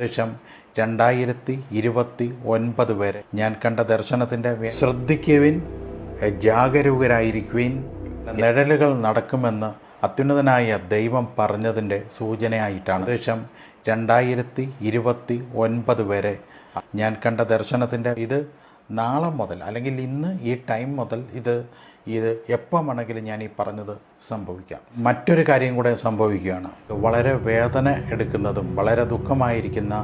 ഏകദേശം രണ്ടായിരത്തി ഇരുപത്തി ഒൻപത് വരെ. ഞാൻ കണ്ട ദർശനത്തിന്റെ ശ്രദ്ധിക്കുവിൻ. ജാഗരൂകരായിരിക്കുവിൻ. നിഴലുകൾ നടക്കുമെന്ന് അത്യുന്നതനായ ദൈവം പറഞ്ഞതിന്റെ സൂചനയായിട്ടാണ്. ഏകദേശം രണ്ടായിരത്തി ഇരുപത്തി ഒൻപത് വരെ. ഞാൻ കണ്ട ദർശനത്തിന്റെ ഇത് നാളെ മുതൽ അല്ലെങ്കിൽ ഇന്ന് ഈ ടൈം മുതൽ ഇത് ഇത് എപ്പോൾ വേണമെങ്കിലും ഞാൻ ഈ പറഞ്ഞത് സംഭവിക്കാം. മറ്റൊരു കാര്യം കൂടെ സംഭവിക്കുകയാണ്. വളരെ വേദന എടുക്കുന്നതും വളരെ ദുഃഖമായിരിക്കുന്ന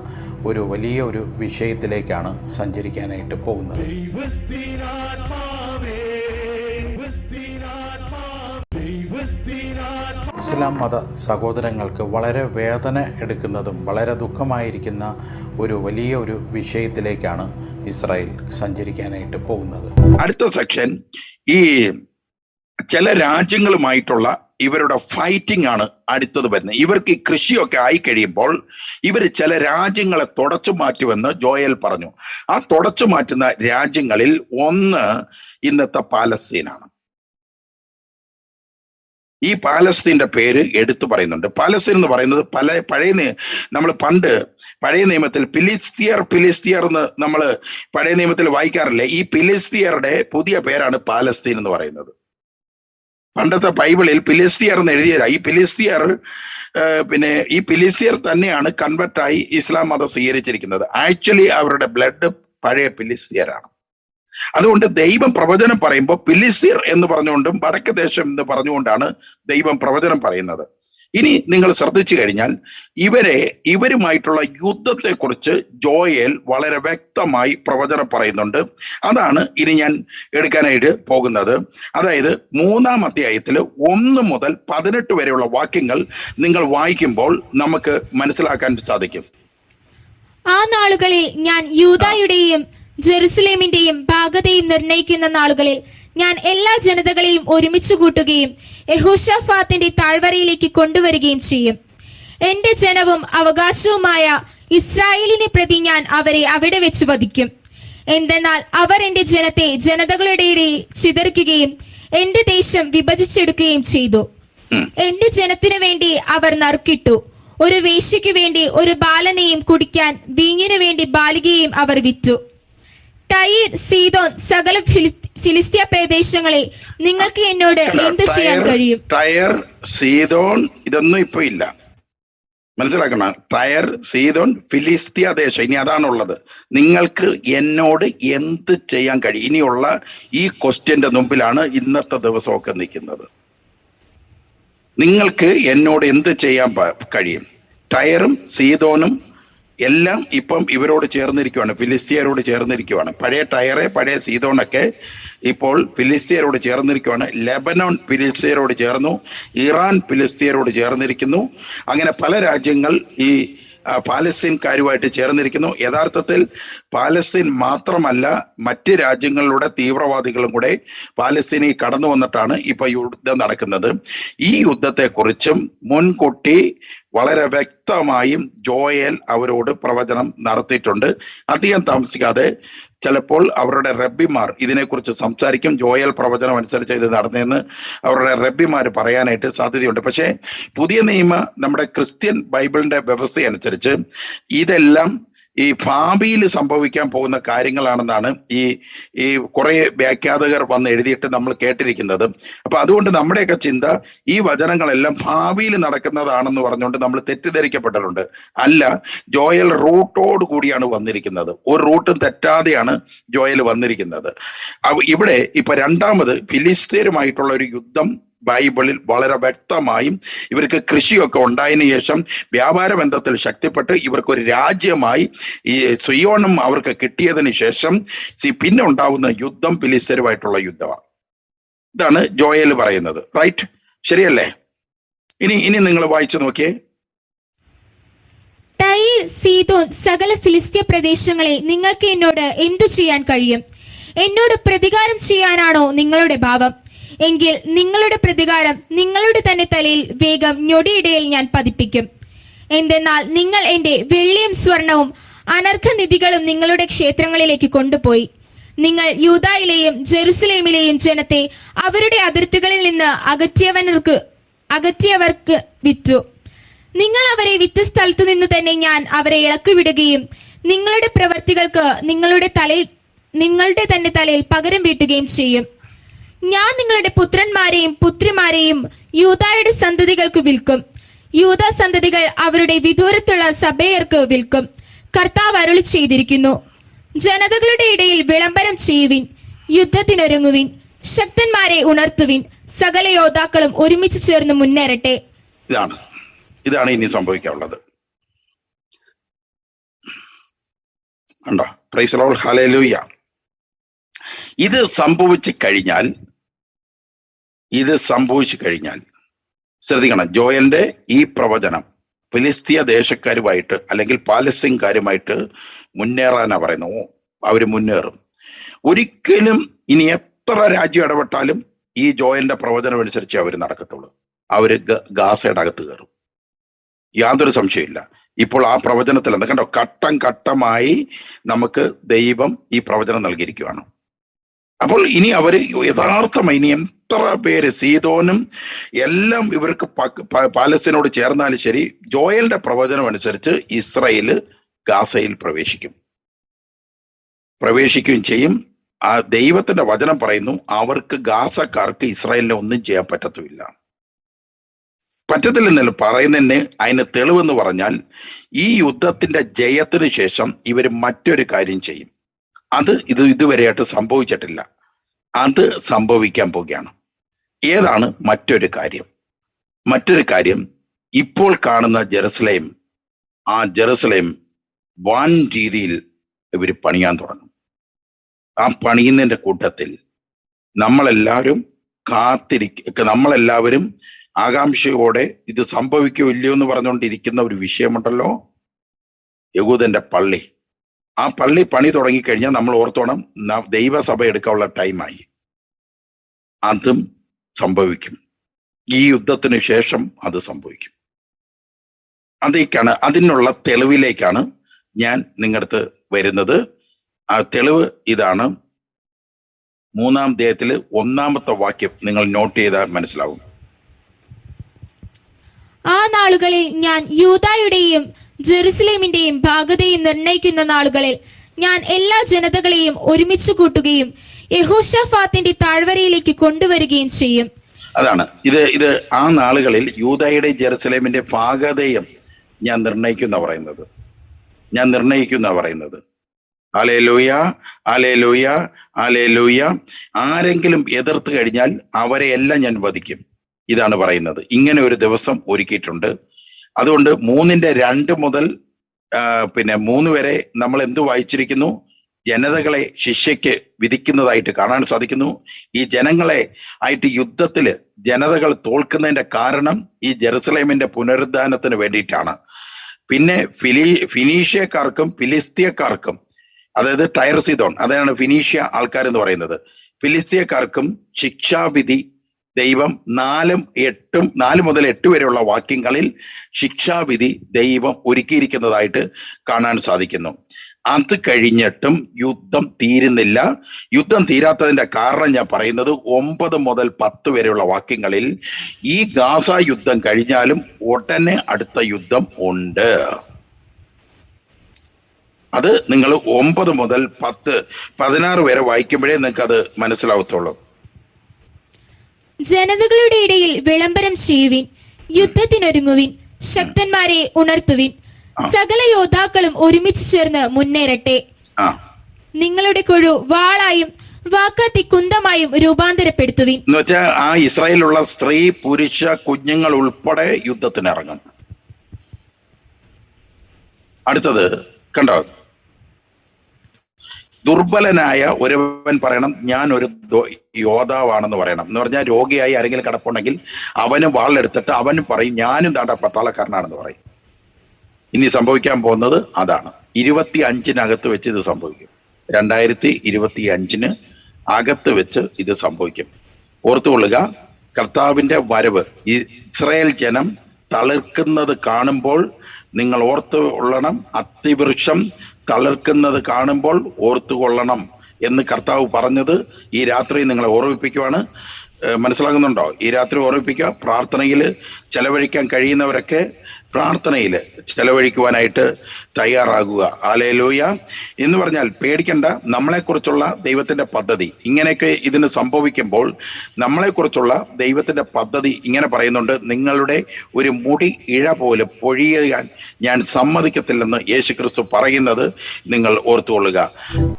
ഒരു വലിയ ഒരു വിഷയത്തിലേക്കാണ് സഞ്ചരിക്കാനായിട്ട് പോകുന്നത്. ഇസ്ലാം മത സഹോദരങ്ങൾക്ക് വളരെ വേദന എടുക്കുന്നതും വളരെ ദുഃഖമായിരിക്കുന്ന ഒരു വലിയ ഒരു വിഷയത്തിലേക്കാണ് ഇസ്രായേൽ സഞ്ചരിക്കാനായിട്ട് പോകുന്നത്. അടുത്ത സെക്ഷൻ ഈ ചില രാജ്യങ്ങളുമായിട്ടുള്ള ഇവരുടെ ഫൈറ്റിംഗ് ആണ് അടുത്തത് വരുന്നത്. ഇവർക്ക് ഈ കൃഷിയൊക്കെ ആയി കഴിയുമ്പോൾ ഇവർ ചില രാജ്യങ്ങളെ തുടച്ചു മാറ്റുമെന്ന് ജോയൽ പറഞ്ഞു. ആ തുടച്ചു മാറ്റുന്ന രാജ്യങ്ങളിൽ ഒന്ന് ഇന്നത്തെ പാലസ്തീനാണ്. ഈ പാലസ്തീന്റെ പേര് എടുത്തു പറയുന്നുണ്ട്. പാലസ്തീൻ എന്ന് പറയുന്നത് പല പഴയ നമ്മൾ പണ്ട് പഴയ നിയമത്തിൽ പിലിസ്തിയർ പിലിസ്തിയർ എന്ന് നമ്മൾ പഴയ നിയമത്തിൽ വായിക്കാറില്ലേ? ഈ പിലിസ്തിയറുടെ പുതിയ പേരാണ് പാലസ്തീൻ എന്ന് പറയുന്നത്. പണ്ടത്തെ ബൈബിളിൽ പിലിസ്തിയർ എന്ന് എഴുതിയ ഈ പിലിസ്തിയർ പിന്നെ ഈ പിലിസ്തിയർ തന്നെയാണ് കൺവെർട്ടായി ഇസ്ലാം മതം സ്വീകരിച്ചിരിക്കുന്നത്. ആക്ച്വലി അവരുടെ ബ്ലഡ് പഴയ ഫിലിസ്തീയരാണ്. അതുകൊണ്ട് ദൈവം പ്രവചനം പറയുമ്പോൾ പിലിസിർ എന്ന് പറഞ്ഞുകൊണ്ടും വടക്ക് ദേശം എന്ന് പറഞ്ഞുകൊണ്ടാണ് ദൈവം പ്രവചനം പറയുന്നത്. ഇനി നിങ്ങൾ ശ്രദ്ധിച്ചു കഴിഞ്ഞാൽ ഇവരെ ഇവരുമായിട്ടുള്ള യുദ്ധത്തെക്കുറിച്ച് ജോയേൽ വളരെ വ്യക്തമായി പ്രവചനം പറയുന്നുണ്ട്. അതാണ് ഇനി ഞാൻ എടുക്കാനായിട്ട് പോകുന്നത്. അതായത് മൂന്നാം അധ്യായത്തിൽ ഒന്ന് മുതൽ പതിനെട്ട് വരെയുള്ള വാക്യങ്ങൾ നിങ്ങൾ വായിക്കുമ്പോൾ നമുക്ക് മനസ്സിലാക്കാൻ സാധിക്കും. ആ നാളുകളിൽ ഞാൻ യൂദായുടെയും ജെറുസലേമിന്റെയും ഭാഗതയും നിർണയിക്കുന്ന നാളുകളിൽ ഞാൻ എല്ലാ ജനതകളെയും ഒരുമിച്ച് കൂട്ടുകയും യഹൂഷഫാത്തിന്റെ താഴ്വരയിലേക്ക് കൊണ്ടുവരികയും ചെയ്യും. എന്റെ ജനവും അവകാശവുമായ ഇസ്രായേലിനെ പ്രതി ഞാൻ അവരെ അവിടെ വെച്ച് വധിക്കും. എന്തെന്നാൽ അവർ എന്റെ ജനത്തെ ജനതകളുടെ ഇടയിൽ ചിതറിക്കുകയും എന്റെ ദേശം വിഭജിച്ചെടുക്കുകയും ചെയ്തു. എന്റെ ജനത്തിനു വേണ്ടി അവർ നറുക്കിട്ടു. ഒരു വേശ്യയ്ക്ക് വേണ്ടി ഒരു ബാലനെയും കുടിക്കാൻ വീഞ്ഞിനു വേണ്ടി ബാലികയെയും അവർ വിറ്റു. ടൈർ സീതോൻ സകല ഫിലി- ഫിലിസ്തീയ പ്രദേശങ്ങളെ നിങ്ങൾക്ക് എന്നോട് എന്ത് ചെയ്യാൻ കഴിയും? ടയർ സീതോൺ ഇതൊന്നും ഇപ്പൊ ഇല്ല. മനസ്സിലാക്കണം? ടയർ സീതോൺ ഫിലിസ്തീയ ദേശം ഇനി അതാണുള്ളത്. നിങ്ങൾക്ക് എന്നോട് എന്ത് ചെയ്യാൻ കഴിയും? ഇനിയുള്ള ഈ ക്വസ്റ്റ്യന്റെ മുമ്പിലാണ് ഇന്നത്തെ ദിവസമൊക്കെ നിൽക്കുന്നത്. നിങ്ങൾക്ക് എന്നോട് എന്ത് ചെയ്യാൻ കഴിയും? ടയറും സീതോനും എല്ലാം ഇപ്പം ഇവരോട് ചേർന്നിരിക്കുവാണ് ഫിലിസ്തീയരോട് ചേർന്നിരിക്കുവാണ്. പഴയ ടയറെ പഴയ സീതോണൊക്കെ ഇപ്പോൾ ഫിലിസ്തീയരോട് ചേർന്നിരിക്കുവാണ്. ലെബനോൺ ഫിലിസ്തീയരോട് ചേർന്നു ഇറാൻ ഫിലിസ്തീയരോട് ചേർന്നിരിക്കുന്നു. അങ്ങനെ പല രാജ്യങ്ങൾ ഈ പാലസ്തീൻകാരുമായിട്ട് ചേർന്നിരിക്കുന്നു. യഥാർത്ഥത്തിൽ പാലസ്തീൻ മാത്രമല്ല മറ്റ് രാജ്യങ്ങളിലൂടെ തീവ്രവാദികളും കൂടെ പാലസ്തീനിൽ കടന്നു വന്നിട്ടാണ് ഇപ്പൊ യുദ്ധം നടക്കുന്നത്. ഈ യുദ്ധത്തെക്കുറിച്ചും മുൻകൂട്ടി വളരെ വ്യക്തമായും ജോയൽ അവരോട് പ്രവചനം നടത്തിയിട്ടുണ്ട്. അധികം താമസിക്കാതെ ചിലപ്പോൾ അവരുടെ റബ്ബിമാർ ഇതിനെക്കുറിച്ച് സംസാരിക്കും. ജോയൽ പ്രവചനം അനുസരിച്ച് ഇത് നടന്നതെന്ന് അവരുടെ റബ്ബിമാർ പറയാനായിട്ട് സാധ്യതയുണ്ട്. പക്ഷേ പുതിയ നിയമ നമ്മുടെ ക്രിസ്ത്യൻ ബൈബിളിന്റെ വ്യവസ്ഥയനുസരിച്ച് ഇതെല്ലാം ഈ ഭാവിയിൽ സംഭവിക്കാൻ പോകുന്ന കാര്യങ്ങളാണെന്നാണ് ഈ ഈ കുറെ വ്യാഖ്യാതകർ വന്ന് എഴുതിയിട്ട് നമ്മൾ കേട്ടിരിക്കുന്നത്. അപ്പൊ അതുകൊണ്ട് നമ്മുടെയൊക്കെ ചിന്ത ഈ വചനങ്ങളെല്ലാം ഭാവിയിൽ നടക്കുന്നതാണെന്ന് പറഞ്ഞുകൊണ്ട് നമ്മൾ തെറ്റിദ്ധരിക്കപ്പെട്ടിട്ടുണ്ട്. അല്ല ജോയൽ റൂട്ടോട് കൂടിയാണ് വന്നിരിക്കുന്നത്. ഒരു റൂട്ടും തെറ്റാതെയാണ് ജോയൽ വന്നിരിക്കുന്നത്. ഇവിടെ ഇപ്പൊ രണ്ടാമത് ഫിലിസ്തീനുമായിട്ടുള്ള ഒരു യുദ്ധം ബൈബിളിൽ വളരെ വ്യക്തമായും ഇവർക്ക് കൃഷിയൊക്കെ ഉണ്ടായതിനു ശേഷം വ്യാപാര ബന്ധത്തിൽ ശക്തിപ്പെട്ട് ഇവർക്ക് ഒരു രാജ്യമായി ഈ സുയോണം അവർക്ക് കിട്ടിയതിനു ശേഷം പിന്നെ ഉണ്ടാവുന്ന യുദ്ധം പിലിസ്തരുമായിട്ടുള്ള യുദ്ധമാണ്. ഇതാണ് ജോയൽ പറയുന്നത്. റൈറ്റ്? ശരിയല്ലേ? ഇനി ഇനി നിങ്ങൾ വായിച്ചു നോക്കിയേ. തൈർ സീതോൻ സകല ഫിലിസ്ത്യ പ്രദേശങ്ങളെ നിങ്ങൾക്ക് എന്നോട് എന്തു ചെയ്യാൻ കഴിയും? എന്നോട് പ്രതികാരം ചെയ്യാനാണോ നിങ്ങളുടെ ഭാവം എങ്കിൽ നിങ്ങളുടെ പ്രതികാരം നിങ്ങളുടെ തന്നെ തലയിൽ വേഗം ഞൊടിയിടയിൽ ഞാൻ പതിപ്പിക്കും. എന്തെന്നാൽ നിങ്ങൾ എന്റെ വെള്ളിയും സ്വർണവും അനർഘനിധികളും നിങ്ങളുടെ ക്ഷേത്രങ്ങളിലേക്ക് കൊണ്ടുപോയി. നിങ്ങൾ യൂതായിലെയും ജെറുസലേമിലെയും ജനത്തെ അവരുടെ അതിർത്തികളിൽ നിന്ന് അകറ്റിയവർക്ക് അകറ്റിയവർക്ക് വിറ്റു. നിങ്ങൾ അവരെ വിറ്റ സ്ഥലത്തു നിന്ന് തന്നെ ഞാൻ അവരെ ഇളക്കിവിടുകയും നിങ്ങളുടെ പ്രവർത്തികൾക്ക് നിങ്ങളുടെ തലയിൽ നിങ്ങളുടെ തന്നെ തലയിൽ പകരം വീട്ടുകയും ചെയ്യും. ഞാൻ നിങ്ങളുടെ പുത്രന്മാരെയും പുത്രിമാരെയും യൂതായുടെ സന്തതികൾക്ക് വിൽക്കും. യൂത സന്തതികൾ അവരുടെ വിദൂരത്തുള്ള സഭയർക്ക് വിൽക്കും. കർത്താവ് അരുളി ചെയ്തിരിക്കുന്നു. ജനതകളുടെ ഇടയിൽ വിളംബരം ചെയ്യുവിൻ. യുദ്ധത്തിനൊരുങ്ങുവിൻ. ശക്തന്മാരെ ഉണർത്തുവിൻ. സകല യോദ്ധാക്കളും ഒരുമിച്ച് ചേർന്ന് മുന്നേറട്ടെ. ഇതാണ്. ഇതാണ് ഇനി സംഭവിക്കാനുള്ളത്. ഹലലൂയ ഇത് സംഭവിച്ചു കഴിഞ്ഞാൽ ഇത് സംഭവിച്ചു കഴിഞ്ഞാൽ ശ്രദ്ധിക്കണം ജോയലിന്റെ ഈ പ്രവചനം ഫിലിസ്തീയ ദേശക്കാരുമായിട്ട് അല്ലെങ്കിൽ പാലസ്തീൻകാരുമായിട്ട് മുന്നേറാനാ പറയുന്നു. അവർ മുന്നേറും. ഒരിക്കലും ഇനി എത്ര രാജ്യം ഇടപെട്ടാലും ഈ ജോയലിന്റെ പ്രവചനം അനുസരിച്ച് അവർ നടക്കത്തുള്ളൂ. അവർ ഗാസയുടെ അകത്ത് കയറും. യാതൊരു സംശയമില്ല ഇപ്പോൾ ആ പ്രവചനത്തിൽ എന്താ കണ്ടോ ഘട്ടം ഘട്ടമായി നമുക്ക് ദൈവം ഈ പ്രവചനം നൽകിയിരിക്കുകയാണ് അപ്പോൾ ഇനി അവർ യഥാർത്ഥമായി ഇനി എത്ര പേര് സീതോനും എല്ലാം ഇവർക്ക് പാലസ്തീനോട് ചേർന്നാലും ശരി ജോയലിന്റെ പ്രവചനം അനുസരിച്ച് ഇസ്രയേൽ ഗാസയിൽ പ്രവേശിക്കും. പ്രവേശിക്കുകയും ചെയ്യും. ആ ദൈവത്തിന്റെ വചനം പറയുന്നു അവർക്ക് ഗാസക്കാർക്ക് ഇസ്രായേലിനെ ഒന്നും ചെയ്യാൻ പറ്റത്തുമില്ല. പറ്റത്തില്ലെന്നല്ല പറയുന്നതിന് അതിന് തെളിവെന്ന് പറഞ്ഞാൽ ഈ യുദ്ധത്തിന്റെ ജയത്തിന് ശേഷം ഇവർ മറ്റൊരു കാര്യം ചെയ്യും. അത് ഇത് ഇതുവരെയായിട്ട് സംഭവിച്ചിട്ടില്ല. അത് സംഭവിക്കാൻ പോവുകയാണ്. ഏതാണ് മറ്റൊരു കാര്യം? മറ്റൊരു കാര്യം ഇപ്പോൾ കാണുന്ന ജെറുസലേം ആ ജെറുസലേം വൻ രീതിയിൽ ഇവർ പണിയാൻ തുടങ്ങും. ആ പണിയുന്നതിന്റെ കൂട്ടത്തിൽ നമ്മളെല്ലാവരും കാത്തിരിക്ക നമ്മളെല്ലാവരും ആകാംക്ഷയോടെ ഇത് സംഭവിക്കോ ഇല്ലയോ എന്ന് പറഞ്ഞുകൊണ്ടിരിക്കുന്ന ഒരു വിഷയമുണ്ടല്ലോ. യഹൂദന്റെ പള്ളി. ആ പള്ളി പണി തുടങ്ങിക്കഴിഞ്ഞാൽ നമ്മൾ ഓർത്തോണം ദൈവസഭ എടുക്കാനുള്ള ടൈമായി. അതും സംഭവിക്കും. ഈ യുദ്ധത്തിന് ശേഷം അത് സംഭവിക്കും. അതേക്കാണ് അതിനുള്ള തെളിവിലേക്കാണ് ഞാൻ നിങ്ങളടുത്ത് വരുന്നത്. ആ തെളിവ് ഇതാണ്. മൂന്നാം ദേഹത്തിൽ ഒന്നാമത്തെ വാക്യം നിങ്ങൾ നോട്ട് ചെയ്താൽ മനസ്സിലാവും. ആ നാളുകളിൽ ഞാൻ യൂതായുടെയും ജെറുസലേമിന്റെയും ഭാഗതയും നിർണയിക്കുന്ന നാളുകളിൽ ഞാൻ എല്ലാ ജനതകളെയും ഒരുമിച്ച് കൂട്ടുകയും യഹോഷഫാത്തിന്റെ താഴ്വരയിലേക്ക് കൊണ്ടുവരികയും ചെയ്യും. അതാണ്. ഇത് ഇത് ആ നാളുകളിൽ യൂതയുടെ ജെറുസലേമിന്റെ ഭാഗതയും ഞാൻ നിർണയിക്കുന്ന പറയുന്നത്. ഞാൻ നിർണയിക്കുന്ന പറയുന്നത്. ആലേ ലൂയ ആലേ ലൂയ ആലേ ലൂയ ആരെങ്കിലും എതിർത്ത് കഴിഞ്ഞാൽ അവരെ എല്ലാം ഞാൻ വധിക്കും. ഇതാണ് പറയുന്നത്. ഇങ്ങനെ ഒരു ദിവസം ഒരുക്കിയിട്ടുണ്ട്. അതുകൊണ്ട് മൂന്നിന്റെ രണ്ട് മുതൽ പിന്നെ മൂന്ന് വരെ നമ്മൾ എന്ത് വായിച്ചിരിക്കുന്നു? ജനതകളെ ശിക്ഷയ്ക്ക് വിധിക്കുന്നതായിട്ട് കാണാൻ സാധിക്കുന്നു. ഈ ജനങ്ങളെ ആയിട്ട് യുദ്ധത്തിൽ ജനതകൾ തോൽക്കുന്നതിന്റെ കാരണം ഈ ജെറുസലേമിന്റെ പുനരുദ്ധാനത്തിന് വേണ്ടിയിട്ടാണ്. പിന്നെ ഫിലി ഫിനീഷ്യക്കാർക്കും ഫിലിസ്തീയക്കാർക്കും അതായത് ടയർസിതോൺ അതാണ് ഫിനീഷ്യ ആൾക്കാർ എന്ന് പറയുന്നത്. ഫിലിസ്തീയക്കാർക്കും ശിക്ഷാവിധി ദൈവം നാലും എട്ടും നാല് മുതൽ എട്ട് വരെയുള്ള വാക്യങ്ങളിൽ ശിക്ഷാവിധി ദൈവം ഒരുക്കിയിരിക്കുന്നതായിട്ട് കാണാൻ സാധിക്കുന്നു. അത് കഴിഞ്ഞിട്ടും യുദ്ധം തീരുന്നില്ല. യുദ്ധം തീരാത്തതിന്റെ കാരണം ഞാൻ പറയുന്നത് ഒമ്പത് മുതൽ പത്ത് വരെയുള്ള വാക്യങ്ങളിൽ ഈ ഗാസ യുദ്ധം കഴിഞ്ഞാലും ഉടനെ അടുത്ത യുദ്ധം ഉണ്ട്. അത് നിങ്ങൾ ഒമ്പത് മുതൽ പത്ത് പതിനാറ് വരെ വായിക്കുമ്പോഴേ നിങ്ങൾക്ക് അത് മനസ്സിലാവത്തുള്ളൂ. ജനതകളുടെ ഇടയിൽ വിളംബരം ചെയ്യുവിൻ യുദ്ധത്തിനൊരുങ്ങുവിൻ ശക്തന്മാരെ ഉണർത്തുവിൻ സകല യോദ്ധാക്കളും ഒരുമിച്ച് ചേർന്ന് മുന്നേറട്ടെ. നിങ്ങളുടെ കുഴു വാളായും വാക്കാത്തി കുന്തമായും രൂപാന്തരപ്പെടുത്തുവിൻ. എന്ന് വെച്ചാൽ ആ ഇസ്രായേലുള്ള സ്ത്രീ പുരുഷ കുഞ്ഞുങ്ങൾ ഉൾപ്പെടെ യുദ്ധത്തിന് ഇറങ്ങും. അടുത്തത് കണ്ടോ? ദുർബലനായ ഒരുവൻ പറയണം ഞാൻ ഒരു യോദ്ധാവാണെന്ന് പറയണം. എന്ന് പറഞ്ഞാൽ രോഗിയായി ആരെങ്കിലും കിടപ്പുണ്ടെങ്കിൽ അവന് വാളെടുത്തിട്ട് അവനും പറയും ഞാനും താണ്ട പട്ടാളക്കാരനാണെന്ന് പറയും. ഇനി സംഭവിക്കാൻ പോകുന്നത് അതാണ്. ഇരുപത്തി അഞ്ചിനകത്ത് വെച്ച് ഇത് സംഭവിക്കും. രണ്ടായിരത്തി ഇരുപത്തി അഞ്ചിന് അകത്ത് വെച്ച് ഇത് സംഭവിക്കും. ഓർത്തുകൊള്ളുക കർത്താവിന്റെ വരവ് ഇസ്രായേൽ ജനം തളിർക്കുന്നത് കാണുമ്പോൾ നിങ്ങൾ ഓർത്തു കൊള്ളണം അത്തിവൃക്ഷം തളിർക്കുന്നത് കാണുമ്പോൾ ഓർത്തുകൊള്ളണം എന്ന് കർത്താവ് പറഞ്ഞത് ഈ രാത്രി നിങ്ങളെ ഓർമ്മിപ്പിക്കുവാണ്. മനസ്സിലാകുന്നുണ്ടോ? ഈ രാത്രി ഓർമ്മിപ്പിക്കുക പ്രാർത്ഥനയിൽ ചെലവഴിക്കാൻ കഴിയുന്നവരൊക്കെ പ്രാർത്ഥനയിൽ ചെലവഴിക്കുവാനായിട്ട് തയ്യാറാകുക. ആലയലോയ എന്ന് പറഞ്ഞാൽ പേടിക്കണ്ട. നമ്മളെക്കുറിച്ചുള്ള ദൈവത്തിന്റെ പദ്ധതി. ഇങ്ങനെയൊക്കെ ഇതിന് സംഭവിക്കുമ്പോൾ നമ്മളെക്കുറിച്ചുള്ള ദൈവത്തിന്റെ പദ്ധതി ഇങ്ങനെ പറയുന്നുണ്ട്. നിങ്ങളുടെ ഒരു മുടി ഇഴ പോലെ പൊഴിയാൻ ഞാൻ സമ്മതിക്കത്തില്ലെന്ന് യേശു ക്രിസ്തു പറയുന്നത് നിങ്ങൾ ഓർത്തുകൊള്ളുക.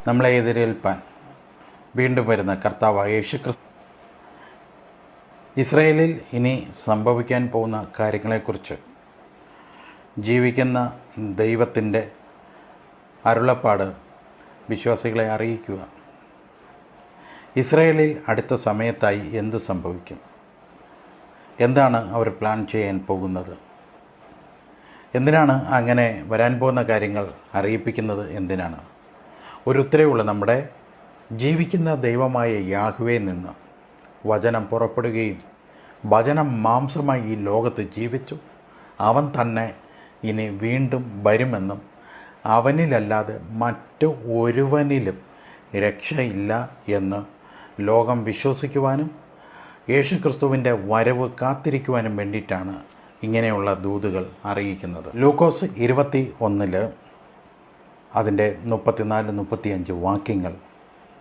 നമ്മളെ എതിരേൽപ്പാൻ വീണ്ടും വരുന്ന കർത്താവ് യേശു ക്രിസ്തു ഇസ്രയേലിൽ ഇനി സംഭവിക്കാൻ പോകുന്ന കാര്യങ്ങളെക്കുറിച്ച് ജീവിക്കുന്ന ദൈവത്തിന്റെ അരുളപ്പാട് വിശ്വാസികളെ അറിയിക്കുക. ഇസ്രയേലിൽ അടുത്ത സമയത്തായി എന്ത് സംഭവിക്കും? എന്താണ് അവർ പ്ലാൻ ചെയ്യാൻ പോകുന്നത്? എന്തിനാണ് അങ്ങനെ വരാൻ പോകുന്ന കാര്യങ്ങൾ അറിയിപ്പിക്കുന്നത് എന്തിനാണ്? ഒരു ഉത്തരവുള്ള നമ്മുടെ ജീവിക്കുന്ന ദൈവമായ യാഹുവേ നിന്ന് വചനം പുറപ്പെടുകയും വചനം മാംസമായി ഈ ലോകത്ത് ജീവിച്ചു. അവൻ തന്നെ ഇനി വീണ്ടും വരുമെന്നും അവനിലല്ലാതെ മറ്റു ഒരുവനിലും രക്ഷയില്ല എന്ന് ലോകം വിശ്വസിക്കുവാനും യേശുക്രിസ്തുവിന്റെ വരവ് കാത്തിരിക്കുവാനും വേണ്ടിയിട്ടാണ് ഇങ്ങനെയുള്ള ദൂതുകൾ അറിയിക്കുന്നത്. ലൂക്കോസ് ഇരുപത്തി ഒന്നിൽ അതിന്റെ മുപ്പത്തിനാല് മുപ്പത്തിയഞ്ച് വാക്യങ്ങൾ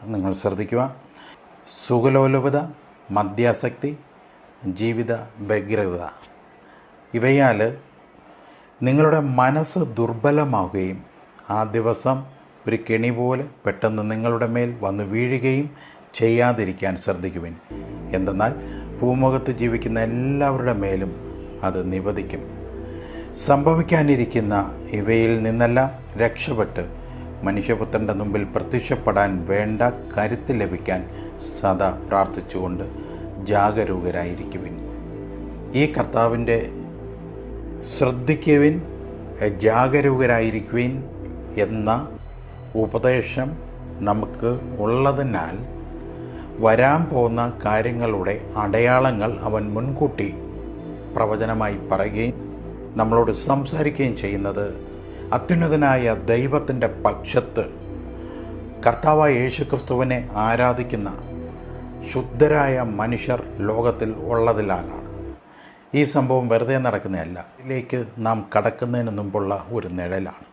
നിങ്ങൾ ശ്രദ്ധിക്കുക. സുഖലോലുപത മദ്യാസക്തി ജീവിത വ്യഗ്രത. ഇവയാൽ നിങ്ങളുടെ മനസ്സ് ദുർബലമാവുകയും ആ ദിവസം ഒരു കെണി പോലെ പെട്ടെന്ന് നിങ്ങളുടെ മേൽ വന്ന് വീഴുകയും ചെയ്യാതിരിക്കാൻ ശ്രദ്ധിക്കുവിൻ. എന്തെന്നാൽ ഭൂമുഖത്ത് ജീവിക്കുന്ന എല്ലാവരുടെ മേലും അത് നിവദിക്കും സംഭവിക്കാനിരിക്കുന്ന ഇവയിൽ നിന്നെല്ലാം രക്ഷപ്പെട്ട് മനുഷ്യപുത്രന്റെ മുമ്പിൽ പ്രത്യക്ഷപ്പെടാൻ വേണ്ട കരുത്ത് ലഭിക്കാൻ സദാ പ്രാർത്ഥിച്ചുകൊണ്ട് ജാഗരൂകരായിരിക്കുവിൻ. ഈ കർത്താവിന്റെ ശ്രദ്ധിക്കുവിൻ ജാഗരൂകരായിരിക്കുവിൻ എന്ന ഉപദേശം നമുക്ക് ഉള്ളതിനാൽ വരാൻ പോകുന്ന കാര്യങ്ങളുടെ അടയാളങ്ങൾ അവൻ മുൻകൂട്ടി പ്രവചനമായി പറയുകയും നമ്മളോട് സംസാരിക്കുകയും ചെയ്യുന്നത് അത്യുന്നതനായ ദൈവത്തിന്റെ പക്ഷത്ത് കർത്താവായ യേശുക്രിസ്തുവിനെ ആരാധിക്കുന്ന ശുദ്ധരായ മനുഷ്യർ ലോകത്തിൽ ഉള്ളതിലാണ്. ഈ സംഭവം വെറുതെ നടക്കുന്നതല്ല. ഇതിലേക്ക് നാം കടക്കുന്നതിന് മുമ്പുള്ള ഒരു നിഴലാണ്.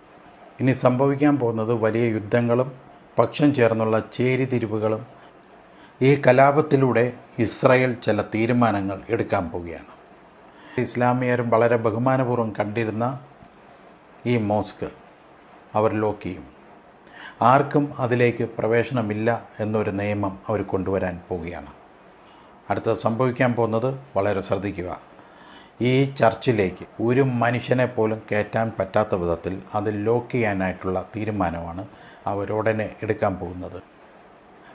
ഇനി സംഭവിക്കാൻ പോകുന്നത് വലിയ യുദ്ധങ്ങളും പക്ഷം ചേർന്നുള്ള ചേരിതിരിവുകളും ഈ കലാപത്തിലൂടെ ഇസ്രായേൽ ചില തീരുമാനങ്ങൾ എടുക്കാൻ പോവുകയാണ്. ഇസ്ലാമിയരും വളരെ ബഹുമാനപൂർവം കണ്ടിരുന്ന ഈ മോസ്ക് അവർ ലോക്ക് ചെയ്യും. ആർക്കും അതിലേക്ക് പ്രവേശനമില്ല എന്നൊരു നിയമം അവർ കൊണ്ടുവരാൻ പോവുകയാണ്. അടുത്തത് സംഭവിക്കാൻ പോകുന്നത് വളരെ ശ്രദ്ധിക്കുക. ഈ ചർച്ചിലേക്ക് ഒരു മനുഷ്യനെ പോലും കയറ്റാൻ പറ്റാത്ത വിധത്തിൽ അത് ലോക്ക് ചെയ്യാനായിട്ടുള്ള തീരുമാനമാണ് അവരുടനെ എടുക്കാൻ പോകുന്നത്.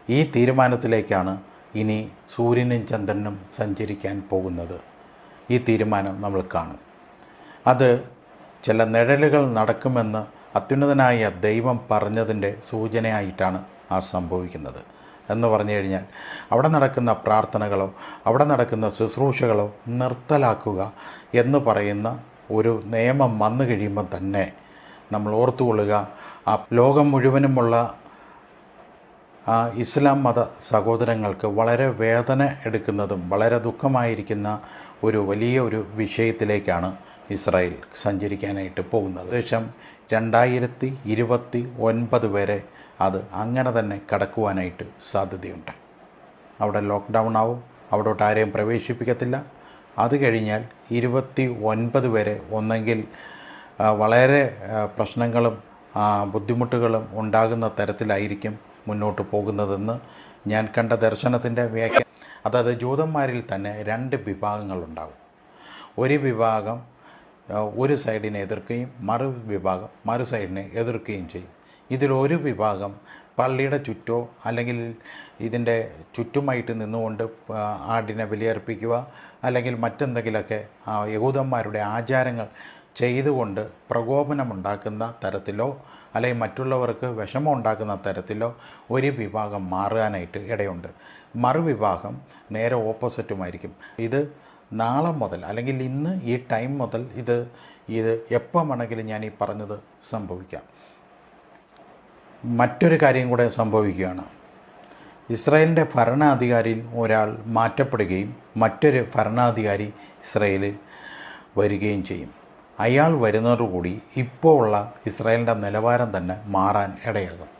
ഈ തീരുമാനത്തിലേക്കാണ് ഇനി സൂര്യനും ചന്ദ്രനും സഞ്ചരിക്കാൻ പോകുന്നത്. ഈ തീരുമാനം നമ്മൾ കാണും. അത് ചില നിഴലുകൾ നടക്കുമെന്ന് അത്യുന്നതനായ ദൈവം പറഞ്ഞതിന്റെ സൂചനയായിട്ടാണ് ആ സംഭവിക്കുന്നത്. എന്ന് പറഞ്ഞു കഴിഞ്ഞാൽ അവിടെ നടക്കുന്ന പ്രാർത്ഥനകളോ അവിടെ നടക്കുന്ന ശുശ്രൂഷകളോ നിർത്തലാക്കുക എന്ന് പറയുന്ന ഒരു നിയമം വന്നു കഴിയുമ്പോൾ തന്നെ നമ്മൾ ഓർത്തുകൊള്ളുക ആ ലോകം മുഴുവനുമുള്ള ആ ഇസ്ലാം മത സഹോദരങ്ങൾക്ക് വളരെ വേദന എടുക്കുന്നതും വളരെ ദുഃഖമായിരിക്കുന്ന ഒരു വലിയ ഒരു വിഷയത്തിലേക്കാണ് ഇസ്രായേൽ സഞ്ചരിക്കാനായിട്ട് പോകുന്നത്. ഏകദേശം രണ്ടായിരത്തി ഇരുപത്തി ഒൻപത് വരെ അത് അങ്ങനെ തന്നെ കടക്കുവാനായിട്ട് സാധ്യതയുണ്ട്. അവിടെ ലോക്ക്ഡൗൺ ആവും. അവിടോട്ട് ആരെയും പ്രവേശിപ്പിക്കത്തില്ല. അത് കഴിഞ്ഞാൽ ഇരുപത്തി ഒൻപത് വരെ ഒന്നെങ്കിൽ വളരെ പ്രശ്നങ്ങളും ബുദ്ധിമുട്ടുകളും ഉണ്ടാകുന്ന തരത്തിലായിരിക്കും മുന്നോട്ട് പോകുന്നതെന്ന് ഞാൻ കണ്ട ദർശനത്തിന്റെ വ്യാഖ്യ അതായത് ജൂതന്മാരിൽ തന്നെ രണ്ട് വിഭാഗങ്ങളുണ്ടാകും ഒരു വിഭാഗം ഒരു സൈഡിനെ എതിർക്കുകയും മറു വിഭാഗം മറു സൈഡിനെ എതിർക്കുകയും ചെയ്യും. ഇതിലൊരു വിഭാഗം പള്ളിയുടെ ചുറ്റോ അല്ലെങ്കിൽ ഇതിന്റെ ചുറ്റുമായിട്ട് നിന്നുകൊണ്ട് ആടിനെ ബലിയർപ്പിക്കുക അല്ലെങ്കിൽ മറ്റെന്തെങ്കിലുമൊക്കെ യഹൂദന്മാരുടെ ആചാരങ്ങൾ ചെയ്തുകൊണ്ട് പ്രകോപനമുണ്ടാക്കുന്ന തരത്തിലോ അല്ലെങ്കിൽ മറ്റുള്ളവർക്ക് വിഷമം ഉണ്ടാക്കുന്ന തരത്തിലോ ഒരു വിഭാഗം മാറാനായിട്ട് ഇടയുണ്ട്. മറുവിഭാഗം നേരെ ഓപ്പോസിറ്റുമായിരിക്കും. ഇത് നാളെ മുതൽ അല്ലെങ്കിൽ ഇന്ന് ഈ ടൈം മുതൽ ഇത് ഇത് എപ്പോൾ വേണമെങ്കിലും ഞാൻ ഈ പറഞ്ഞത് സംഭവിക്കാം. മറ്റൊരു കാര്യം കൂടെ സംഭവിക്കുകയാണ്. ഇസ്രായേലിന്റെ ഭരണാധികാരിയിൽ ഒരാൾ മാറ്റപ്പെടുകയും മറ്റൊരു ഭരണാധികാരി ഇസ്രായേലിൽ വരികയും ചെയ്യും. അയാൾ വരുന്നതോടുകൂടി ഇപ്പോൾ ഉള്ള ഇസ്രായേലിന്റെ നിലവാരം തന്നെ മാറാൻ ഇടയാകും.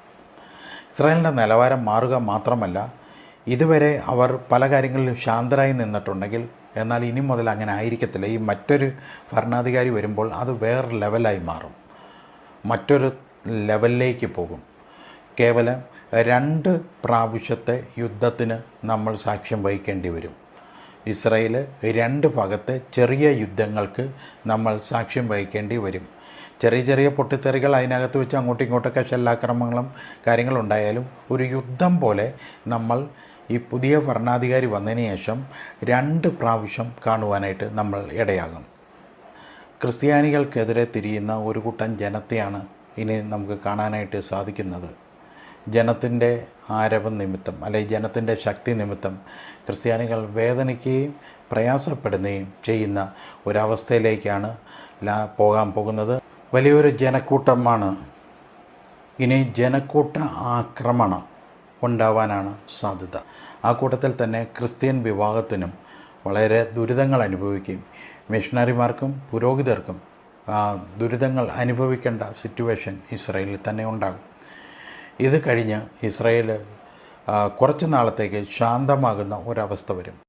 ഇസ്രായേലിന്റെ നിലവാരം മാറുക മാത്രമല്ല ഇതുവരെ അവർ പല കാര്യങ്ങളിലും ശാന്തരായി നിന്നിട്ടുണ്ടെങ്കിൽ എന്നാൽ ഇനി മുതൽ അങ്ങനെ ആയിരിക്കത്തില്ല. ഈ മറ്റൊരു ഭരണാധികാരി വരുമ്പോൾ അത് വേറെ ലെവലായി മാറും. മറ്റൊരു ലെവലിലേക്ക് പോകും. കേവലം രണ്ട് പ്രാവശ്യത്തെ യുദ്ധത്തിന് നമ്മൾ സാക്ഷ്യം വഹിക്കേണ്ടി വരും. ഇസ്രയേൽ രണ്ട് ഭാഗത്തെ ചെറിയ യുദ്ധങ്ങൾക്ക് നമ്മൾ സാക്ഷ്യം വഹിക്കേണ്ടി വരും. ചെറിയ ചെറിയ പൊട്ടിത്തെറികൾ അതിനകത്ത് വെച്ച് അങ്ങോട്ടും ഇങ്ങോട്ടൊക്കെ ഷെല്ലാക്രമങ്ങളും കാര്യങ്ങളുണ്ടായാലും ഒരു യുദ്ധം പോലെ നമ്മൾ ഈ പുതിയ ഭരണാധികാരി വന്നതിന് ശേഷം രണ്ട് പ്രാവശ്യം കാണുവാനായിട്ട് നമ്മൾ ഇടയാകും. ക്രിസ്ത്യാനികൾക്കെതിരെ തിരിയുന്ന ഒരു കൂട്ടം ജനത്തെയാണ് ഇനി നമുക്ക് കാണാനായിട്ട് സാധിക്കുന്നത്. ജനത്തിന്റെ ആരവം നിമിത്തം അല്ലെങ്കിൽ ജനത്തിന്റെ ശക്തി നിമിത്തം ക്രിസ്ത്യാനികൾ വേദനിക്കുകയും പ്രയാസപ്പെടുകയും ചെയ്യുന്ന ഒരവസ്ഥയിലേക്കാണ് ലാ- പോകാൻ പോകുന്നത്. വലിയൊരു ജനക്കൂട്ടമാണ്. ഇനി ജനക്കൂട്ട ആക്രമണം ഉണ്ടാവാനാണ് സാധ്യത. ആ കൂട്ടത്തിൽ തന്നെ ക്രിസ്ത്യൻ വിഭാഗത്തിനും വളരെ ദുരിതങ്ങൾ അനുഭവിക്കുകയും മിഷണറിമാർക്കും പുരോഹിതർക്കും ദുരിതങ്ങൾ അനുഭവിക്കേണ്ട സിറ്റുവേഷൻ ഇസ്രയേലിൽ തന്നെ ഉണ്ടാകും. ഇത് കഴിഞ്ഞ് ഇസ്രയേൽ കുറച്ച് നാളത്തേക്ക് ശാന്തമാകുന്ന ഒരവസ്ഥ വരും.